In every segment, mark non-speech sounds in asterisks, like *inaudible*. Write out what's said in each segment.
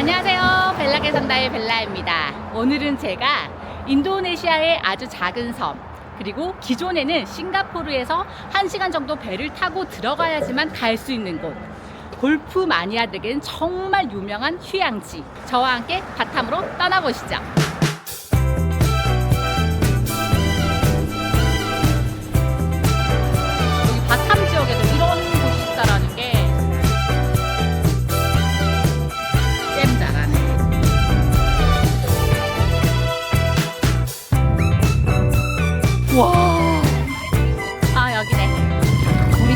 안녕하세요. 벨라게 산다의 벨라입니다. 오늘은 제가 인도네시아의 아주 작은 섬, 그리고 기존에는 싱가포르에서 1시간 정도 배를 타고 들어가야지만 갈 수 있는 곳. 골프 마니아들에겐 정말 유명한 휴양지. 저와 함께 바탐으로 떠나보시죠.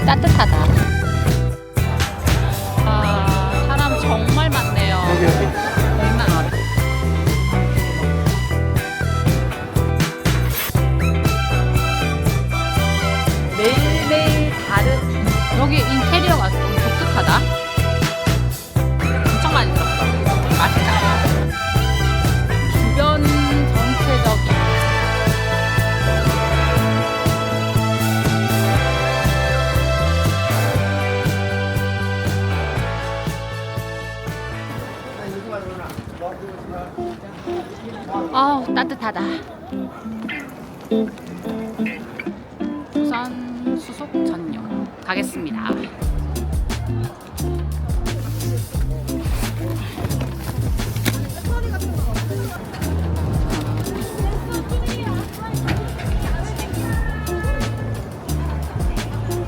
따뜻하다. 아우 따뜻하다. 우선 수속 전용 가겠습니다.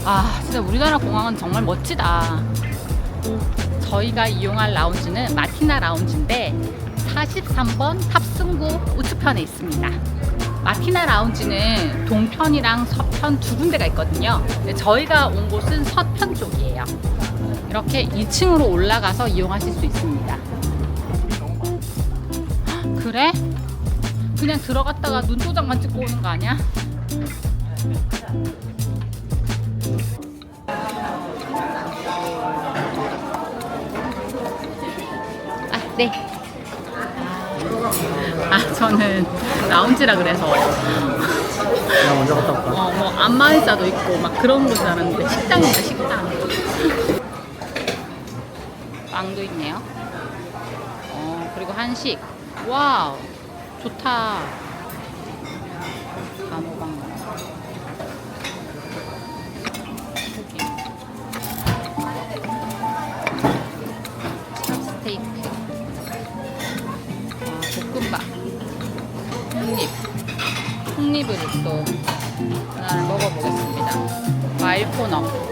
아 진짜 우리나라 공항은 정말 멋지다. 저희가 이용할 라운지는 마티나 라운지인데 43번 탑승구 우측편에 있습니다. 마티나 라운지는 동편이랑 서편 두 군데가 있거든요. 저희가 온 곳은 서편 쪽이에요. 이렇게 2층으로 올라가서 이용하실 수 있습니다. 헉, 그래? 그냥 들어갔다가 눈도장만 찍고 오는 거 아니야? 아, 네. 아, 저는 라운지라 그래서 나 먼저 갔다 올까? 어, 뭐 안마의자도 있고 막 그런 곳줄 알았는데 식당이다 식당. 빵도 있네요. 어, 그리고 한식. 와우, 좋다. 먹어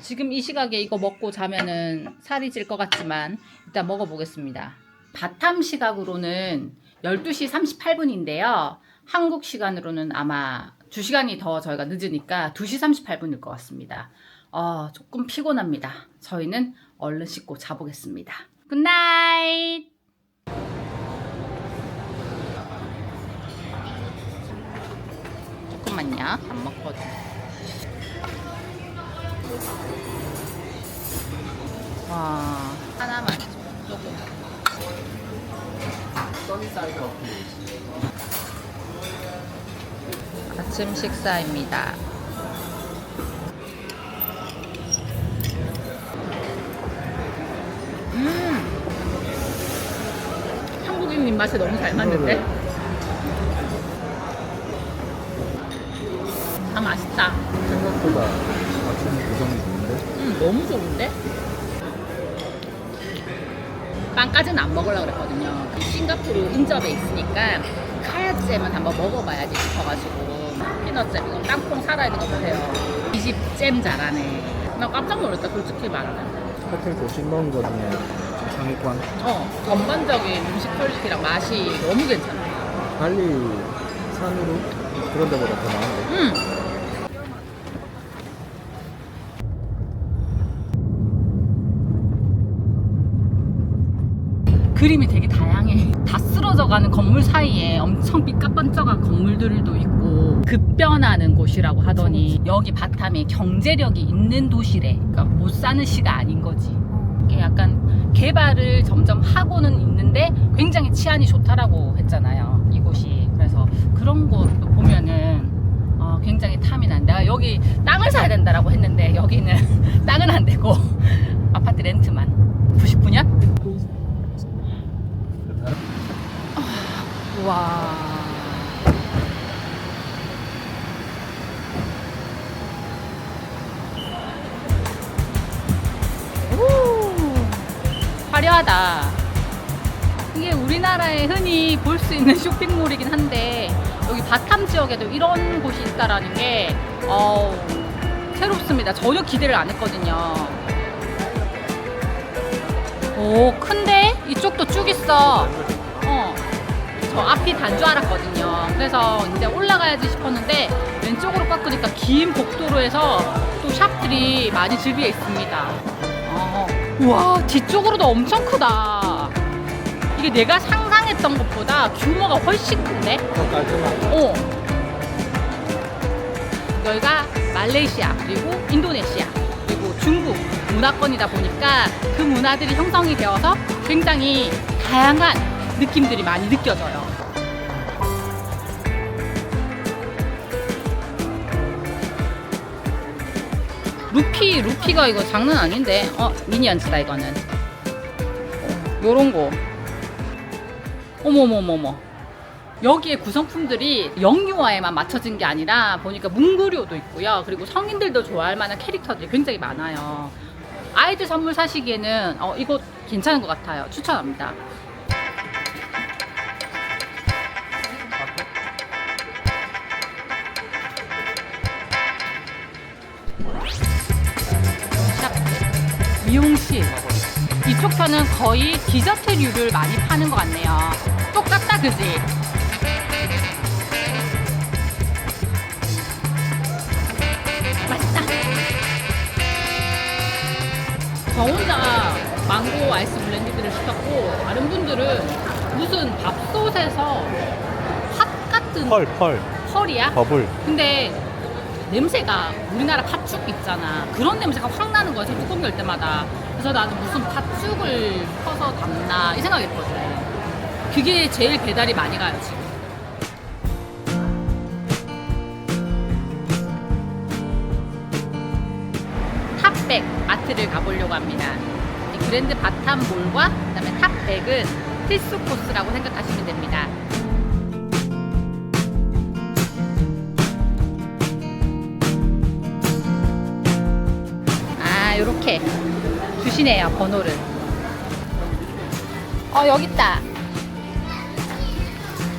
지금 이 시각에 이거 먹고 자면은 살이 찔 것 같지만 일단 먹어보겠습니다. 바탐 시각으로는 12시 38분인데요. 한국 시간으로는 아마 2시간이 더 저희가 늦으니까 2시 38분일 것 같습니다. 어, 조금 피곤합니다. 저희는 얼른 씻고 자보겠습니다. 굿나잇! 조금만요. 안 먹거든. 와 하나만 조금 아침 식사입니다. 음, 한국인 입맛에 너무 잘 맞는데? 아 맛있다. 생각보다 아침 구성이 좋은데? 음, 너무 좋은데? 빵까지는 안 먹으려고 그랬거든요. 그 싱가포르 인접에 있으니까 카야잼은 한번 먹어봐야지 싶어가지고 피넛잼 이거 땅콩 살아있는 거 보세요. 이 집 잼 잘하네. 나 깜짝 놀랐다 솔직히 말하면. 호텔 도심 먹은 거 중에 좀 상위권 어 전반적인 음식 퀄리티랑 맛이 너무 괜찮아. 달리 산으로 그런 데보다 더 나은데 음. 그림이 되게 다양해. *laughs* 다 쓰러져가는 건물 사이에 엄청 삐까뻔쩍한 건물들도 있고 급변하는 곳이라고 하더니 여기 바탐이 경제력이 있는 도시래. 그러니까 못 사는 시가 아닌 거지. 이게 약간 개발을 점점 하고는 있는데 굉장히 치안이 좋다라고 했잖아요. 이곳이. 그래서 그런 것도 보면은 어, 굉장히 탐이 난. 내가 여기 땅을 사야 된다라고 했는데 여기는 *laughs* 땅은 안 되고 *laughs* 아파트 렌트만. 99년? 와. 오, 화려하다. 이게 우리나라에 흔히 볼 수 있는 쇼핑몰이긴 한데 여기 바탐 지역에도 이런 곳이 있다라는 게 어, 새롭습니다. 전혀 기대를 안 했거든요. 오, 큰데? 이쪽도 쭉 있어. 어. 저 앞이 단 줄 알았거든요. 그래서 이제 올라가야지 싶었는데 왼쪽으로 꺾으니까 긴 복도로에서 또 샵들이 많이 즐비해 있습니다. 어. 우와, 뒤쪽으로도 엄청 크다. 이게 내가 상상했던 것보다 규모가 훨씬 큰데? 더 깔끔하고 어. 여기가 말레이시아 그리고 인도네시아 그리고 중국 문화권이다 보니까 그 문화들이 형성이 되어서 굉장히 다양한 느낌들이 많이 느껴져요. 루피 루피가 이거 장난 아닌데 어 미니언즈다 이거는 어, 요런 거 어머머머머 여기에 구성품들이 영유아에만 맞춰진 게 아니라 보니까 문구류도 있고요. 그리고 성인들도 좋아할 만한 캐릭터들이 굉장히 많아요. 아이들 선물 사시기에는 어, 이거 괜찮은 것 같아요. 추천합니다. 미용실 이쪽 편은 거의 디저트류를 많이 파는 것 같네요. 똑같다, 그지? 맛있다. 저 혼자 망고 아이스 블렌디드를 시켰고 다른 분들은 무슨 밥솥에서 팥 같은 펄, 펄, 펄이야? 버블 근데 냄새가 우리나라 팥죽 있잖아. 그런 냄새가 확 나는 거야. 저 뚜껑 열 때마다. 그래서 나는 무슨 팥죽을 퍼서 담나 이 생각했거든. 그게 제일 배달이 많이 가요 지금. 탑백 아트를 가보려고 합니다. 이 그랜드 바탐몰과 그다음에 탑백은 필수 코스라고 생각하시면 됩니다. 아, 요렇게 주시네요, 번호를. 어, 여기 있다.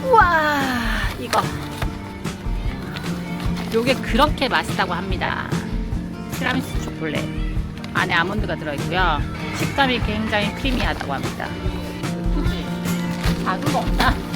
우와, 이거. 요게 그렇게 맛있다고 합니다. 티라미수 초콜릿. 안에 아몬드가 들어있고요. 식감이 굉장히 크리미하다고 합니다. 그치? 자두가 없나?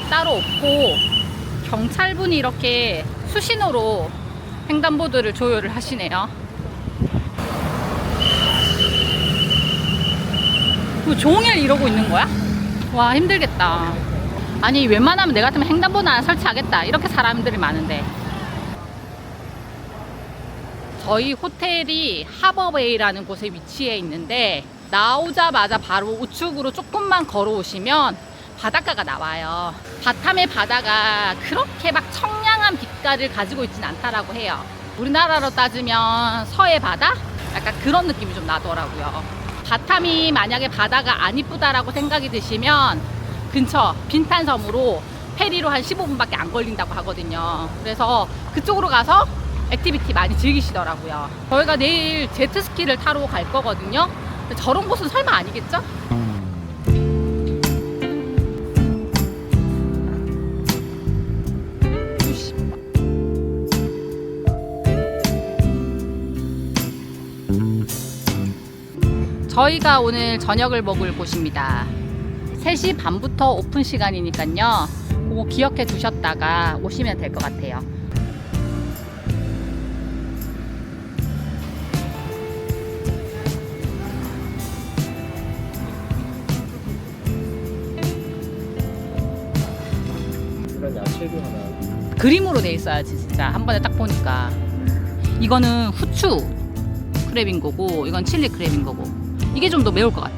따로 없고 경찰분이 이렇게 수신호로 횡단보도를 조율을 하시네요. 뭐 종일 이러고 있는 거야? 와 힘들겠다. 아니 웬만하면 내가 같으면 횡단보도 하나 설치하겠다. 이렇게 사람들이 많은데. 저희 호텔이 하버베이라는 곳에 위치해 있는데 나오자마자 바로 우측으로 조금만 걸어오시면 바닷가가 나와요. 바탐의 바다가 그렇게 막 청량한 빛깔을 가지고 있진 않다라고 해요. 우리나라로 따지면 서해 바다? 약간 그런 느낌이 좀 나더라고요. 바탐이 만약에 바다가 안 이쁘다라고 생각이 드시면 근처 빈탄섬으로 페리로 한 15분밖에 안 걸린다고 하거든요. 그래서 그쪽으로 가서 액티비티 많이 즐기시더라고요. 저희가 내일 제트스키를 타러 갈 거거든요. 저런 곳은 설마 아니겠죠? 저희가 오늘 저녁을 먹을 곳입니다. 3시 반부터 오픈 시간이니까요. 그거 기억해 두셨다가 오시면 될 것 같아요. 그림으로 돼 있어야지 진짜 한 번에 딱 보니까 이거는 후추 크랩인 거고 이건 칠리 크랩인 거고 이게 좀 더 매울 것 같아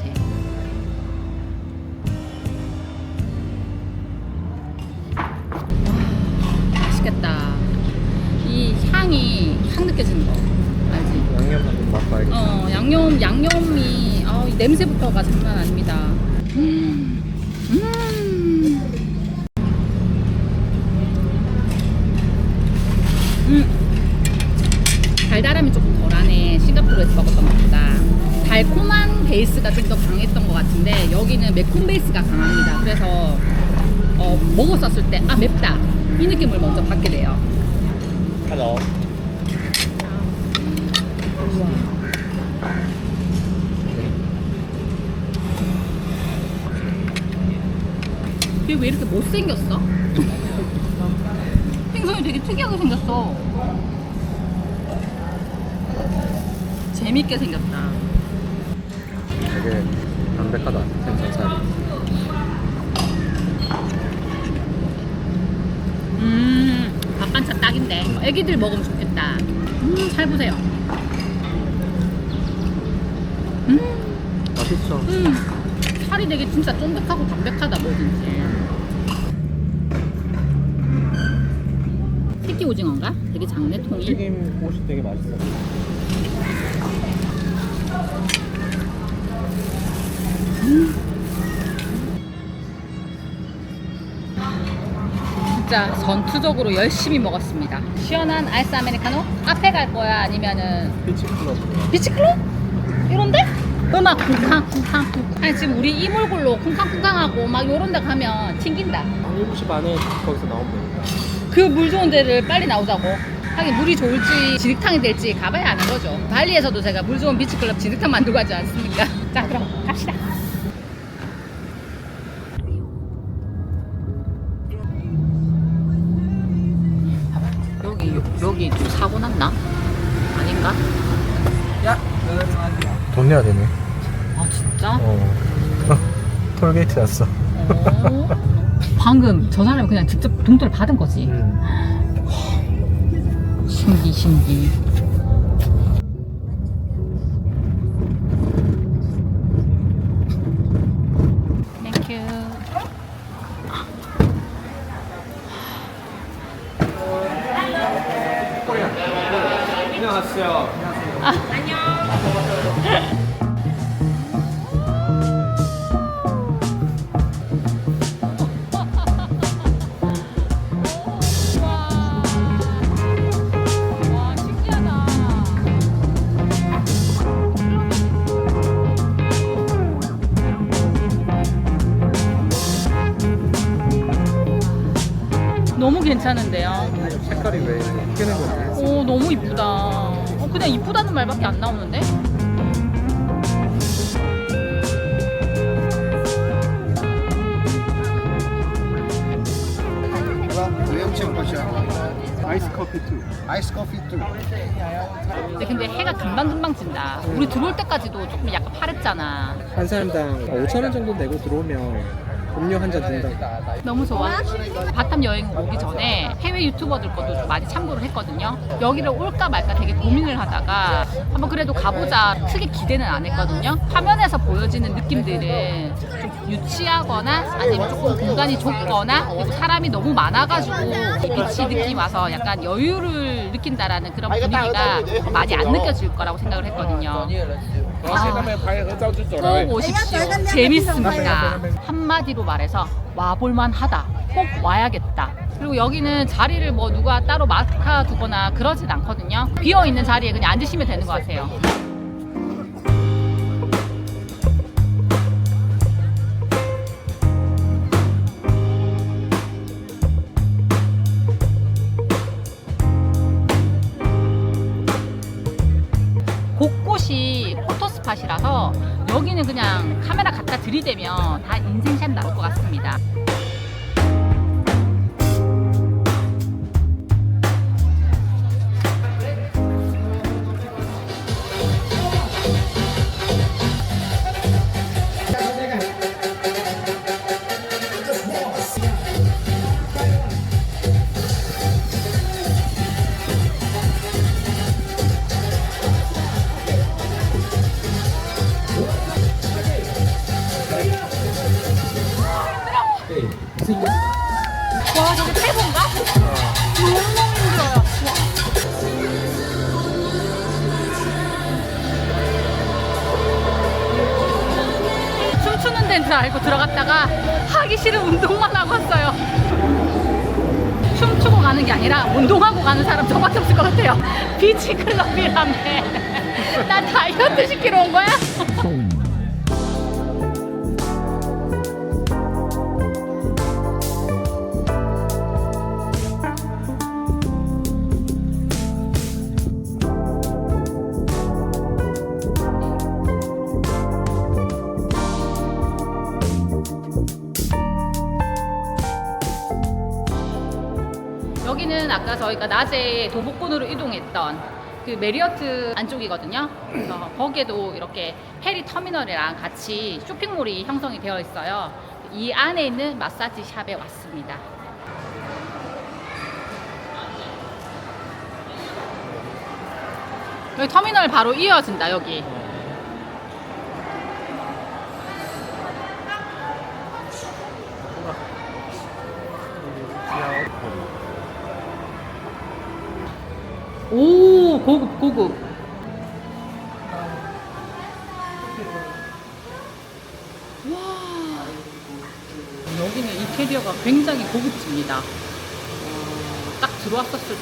와, 맛있겠다 이 향이 향 느껴지는 거 알지? 양념 한번 맛봐야겠다. 어 양념 양념이 아, 이 냄새부터가 장난 아닙니다 여기는 매콤 베이스가 강합니다. 그래서 어, 먹었었을 때 아 맵다 이 느낌을 먼저 받게 돼요. 하나. 얘왜 이렇게 못생겼어? *laughs* 생선이 되게 특이하게 생겼어. 재밌게 생겼다. 되게 담백하다. 생선살이. 음, 밥반찬 딱인데. 애기들 먹으면 좋겠다. 음, 잘 보세요. 음, 맛있어. 음. 살이 되게 진짜 쫀득하고 담백하다, 뭐든지. 새끼 오징어인가? 되게 작네, 통이. 튀김 옷이 되게 맛있어. 진짜 전투적으로 열심히 먹었습니다. 시원한 아이스 아메리카노? 카페 갈 거야? 아니면은 피치 클럽. 비치클럽? 이런데? 음악 쿵쾅 쿵쾅 쿵쾅 아니 지금 우리 이몰골로 쿵쾅쿵쾅하고 막 요런 데 가면 튕긴다 한 7시 반에 거기서 나오면 되니까. 그물 좋은 데를 빨리 나오자고 하긴 물이 좋을지 진흙탕이 될지 가봐야 아는 거죠 발리에서도 제가 물 좋은 비치클럽 진흙탕 만들고 하지 않습니까? *laughs* 자 그럼 돈 내야 되네. 아 진짜? 어. *laughs* 톨게이트 났어. 어? 방금 저 사람이 그냥 직접 동전을 받은 거지. 음. 신기 신기. 땡큐. 안녕하세요. 와. Coffee too. Ice coffee too. 근데, 근데 해가 금방금방 진다. 우리 들어올 때까지도 조금 약간 파랬잖아. 한 사람당 5천 원 정도 내고 들어오면 음료 한 잔 준다. 너무 좋아. 바탐 여행 오기 전에 해외 유튜버들 것도 좀 많이 참고를 했거든요. 여기를 올까 말까 되게 고민을 하다가 한번 그래도 가보자 크게 기대는 안 했거든요. 화면에서 보여지는 느낌들은 좀 유치하거나 아니면 조금 공간이 좁거나 그리고 사람이 너무 많아가지고 이 비치 느낌 와서 약간 여유를 느낀다라는 그런 분위기가 많이 안 느껴질 거라고 생각을 했거든요. 아, 꼭 오십시오. 재밌습니다. 한마디로 말해서 와볼만 하다. 꼭 와야겠다. 그리고 여기는 자리를 뭐 누가 따로 맡아두거나 그러진 않거든요. 비어 있는 자리에 그냥 앉으시면 되는 것 같아요. 그냥 카메라 갖다 들이대면 다 인생 하기 싫은 운동만 하고 왔어요. 춤추고 가는 게 아니라 운동하고 가는 사람 저밖에 없을 것 같아요. *laughs* 비치 클럽이라며. *laughs* 나 다이어트 시키러 온 거야? 저희가 낮에 도복군으로 이동했던 그 메리어트 안쪽이거든요. 그래서 거기에도 이렇게 해리 터미널이랑 같이 쇼핑몰이 형성이 되어 있어요. 이 안에 있는 마사지 샵에 왔습니다. 여기 터미널 바로 이어진다 여기.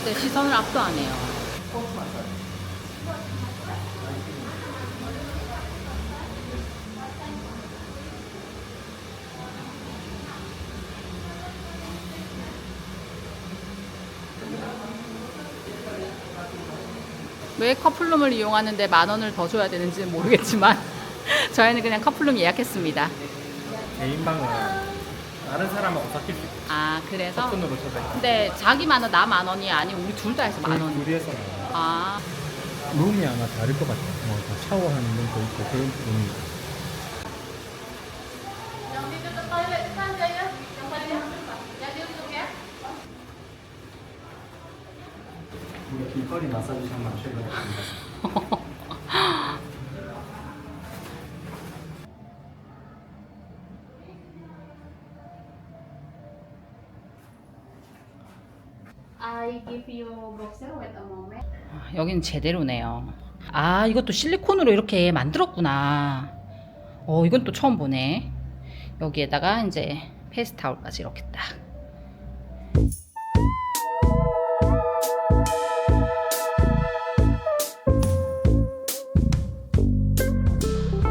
때 시선을 압도하네요. 왜 커플룸을 이용하는데 만 원을 더 줘야 되는지는 모르겠지만 *laughs* 저희는 그냥 커플룸 예약했습니다. 개인 방은 다른 사람하고 섞일 수 있어. 아 그래서 돈으로 쳐다. 근데 자기 만 원, 나만 원이 아니고 우리 둘 다 해서 만 원. 둘이 해서 아 룸이 아마 다를 것 같아. 뭐, 다 샤워하는 룸도 있고 그런 룸이. 길거리 마사지 샵만 최근에 *laughs* 아, 여기는 제대로네요. 아 이것도 실리콘으로 이렇게 만들었구나. 어 이건 또 처음 보네. 여기에다가 이제 페이스타올까지 이렇게 딱.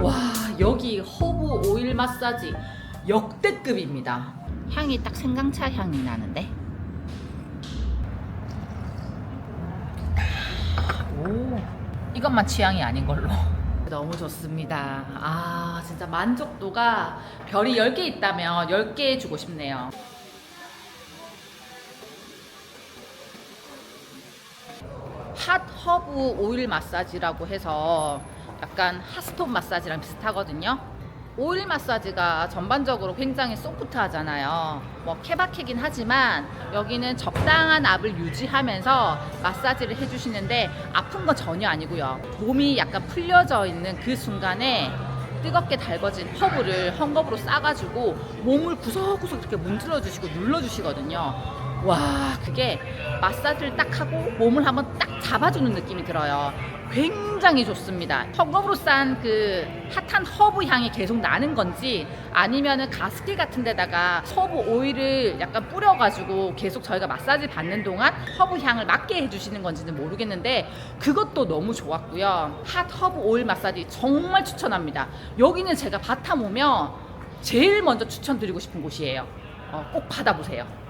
와 여기 허브 오일 마사지 역대급입니다. 향이 딱 생강차 향이 나는데. 오, 이것만 취향이 아닌 걸로. *laughs* 너무 좋습니다. 아, 진짜 만족도가 별이 10개 있다면 10개 주고 싶네요. 핫 허브 오일 마사지라고 해서 약간 핫스톤 마사지랑 비슷하거든요. 오일 마사지가 전반적으로 굉장히 소프트하잖아요. 뭐 케바케긴 하지만 여기는 적당한 압을 유지하면서 마사지를 해주시는데 아픈 건 전혀 아니고요. 몸이 약간 풀려져 있는 그 순간에 뜨겁게 달궈진 허브를 헝겊으로 싸가지고 몸을 구석구석 이렇게 문질러 주시고 눌러 주시거든요. 와, 그게 마사지를 딱 하고 몸을 한번 딱 잡아주는 느낌이 들어요. 굉장히 좋습니다. 헝겊으로 싼 그 핫한 허브 향이 계속 나는 건지 아니면은 가습기 같은 데다가 허브 오일을 약간 뿌려가지고 계속 저희가 마사지 받는 동안 허브 향을 맡게 해주시는 건지는 모르겠는데 그것도 너무 좋았고요. 핫 허브 오일 마사지 정말 추천합니다. 여기는 제가 바탐 오면 제일 먼저 추천드리고 싶은 곳이에요. 어, 꼭 받아보세요.